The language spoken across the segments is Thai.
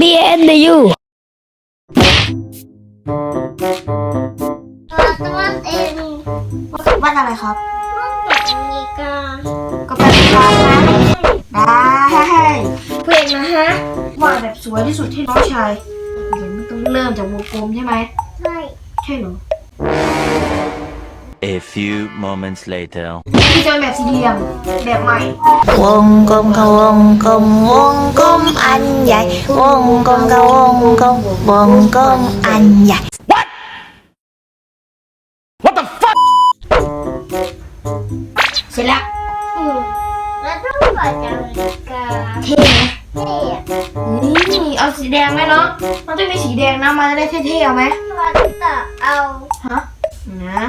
the end of you ตัวมันเองวันอะไรครับอเมริกาก็แปลว่านะได้เพลงนะฮะวาดแบบสวยที่สุดให้น้องชายเดี๋ยวมันต้องเริ่มจากวงกลมใช่ไหมใช่ใช่เหรอ A few moments later. พี่จะเป็นแบบสี่เหลี่ยมแบบใหม่ วงกลมค่ะวงกลมวงกลมอันใหญ่ วงกลมค่ะวงกลมวงกลมอันใหญ่ เสร็จแล้วอืมแล้วต้องเปิดจากอเมริกาเท่ไหมเท่อะนี่เอาสีแดงไหมเนาะมันต้องมีสีแดงนะมันจะได้เท่ๆเอาไหมว่าจะเอาฮะนะ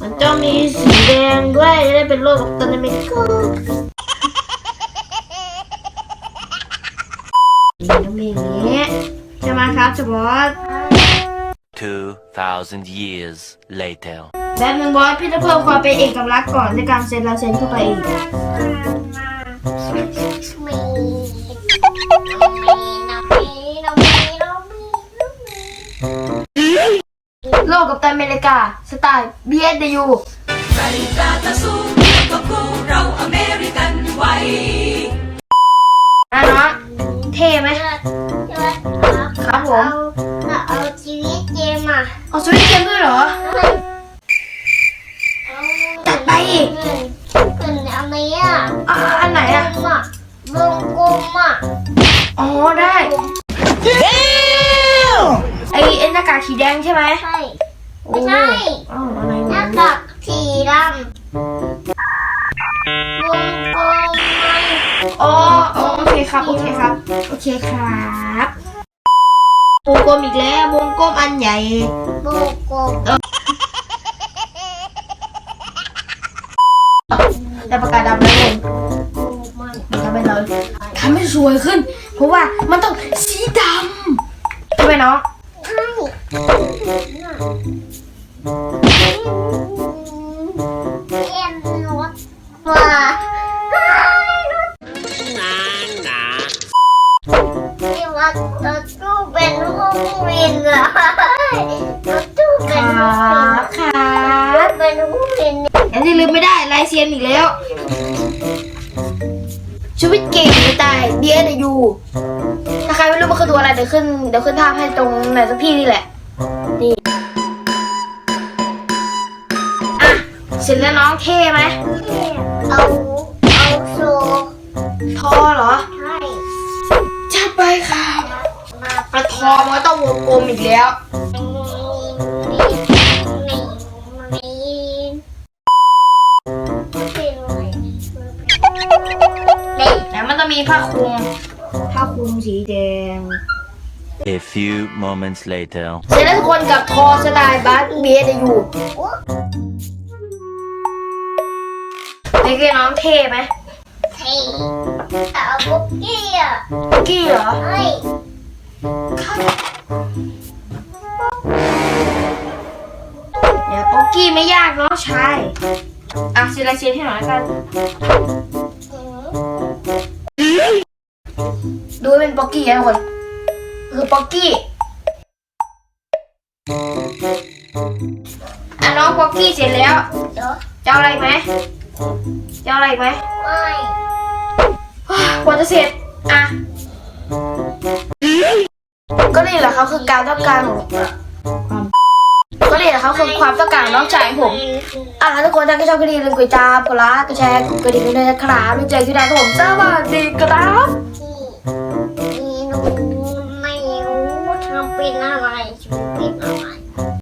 มันต้องมีสีแดงด้วยจะได้เป็นโลกกับตันอเมริกานี่ต้องมีอย่างนี้ใช่ไหมครับสบอส2,000 years later. แบบหนึ่งบอสพี่จะเพิ่มความเป็นเอกลักษณ์ก่อนในการเซ็นลายเซ็นเข้าไปอีกมามี กับตันอเมริกาสไตล์ BSU อะเนาะเท่ไหม ใช่ไหมครับผมเอาเอาชีวิตเกมอะเอาสวิตช์เกมด้วยเหรอจัดไปอีก เป็นอันนี้อะอะอันไหนอะ กลมอะวงกลมอะอ๋อได้ ไอไอหน้ากากสีแดงใช่ไหม ใช่โอ้ ไม่ใช่อ้าวอะไรหน้ากากสีดำวงกลมอ๋ออ๋อโอเคครับ โอเคครับ โอเคครับวงกลมอีกแล้ววงกลมอันใหญ่วงกลมแต่ปากกาดำนั่นเองมันทำให้เราทำให้สวยขึ้น เพราะว่ามันต้องสีดำใช่ไหมน้องใช่ เอ็นรถว่าที่ว่ารถตู้เป็นห้องวินอะรถตู้เป็นห้องวินบครับรถเป็นห้องวินอันที่ลืมไม่ได้ลายเซียนอีกแล้ว ชีวิตเก่งจะตาย BSU ถ้าใครไม่รู้มันคือตัวอะไรเดี๋ยวขึ้นเดี๋ยวขึ้นภาพให้ตรงไหนสักที่นี่แหละ เสร็จแล้วน้องเท่ไหมเอาเอาโซ่ทอเหรอ ใช่จัดไปค่ะมาอะทอมันก็ต้องวงกลมอีกแล้วแล้วมันต้องมีผ้าคลุมผ้าคลุมสีแดง A few moments later. เสร็จแล้วทุกคนกับทอสไตล์บาสเบสอยู่เป็ นไงน้องเท่ไหมเอาบุกกี้อะกี้เหรอให้เดี๋ยวป๊อกกี้ไม่ยากเนาะใช่อะเซลาเซียนให้หน่อยละกัน ดูให้เป็นป๊อกกี้นะทุกคน คือป๊อกกี้อะน้องป๊อกกี้เสร็จแล้วเดี๋ยวจะเอาอะไรอีกไหม จะเอะไรอีกไหมไม่ควรจะเสร็จ อะ ก็นี่แหละเขาคือการต้องการของก็นี่แหละเขาคือความต้องการน้องชายผม อะทุกคนถ้าใครชอบคลิปนี้ลืมกดติดตามกดไลค์กดแชร์กดดิ่งด้วยนะครับไม่เจอที่ไหนผมสวัสดีครับไม่รู้ทำเป็นอะไร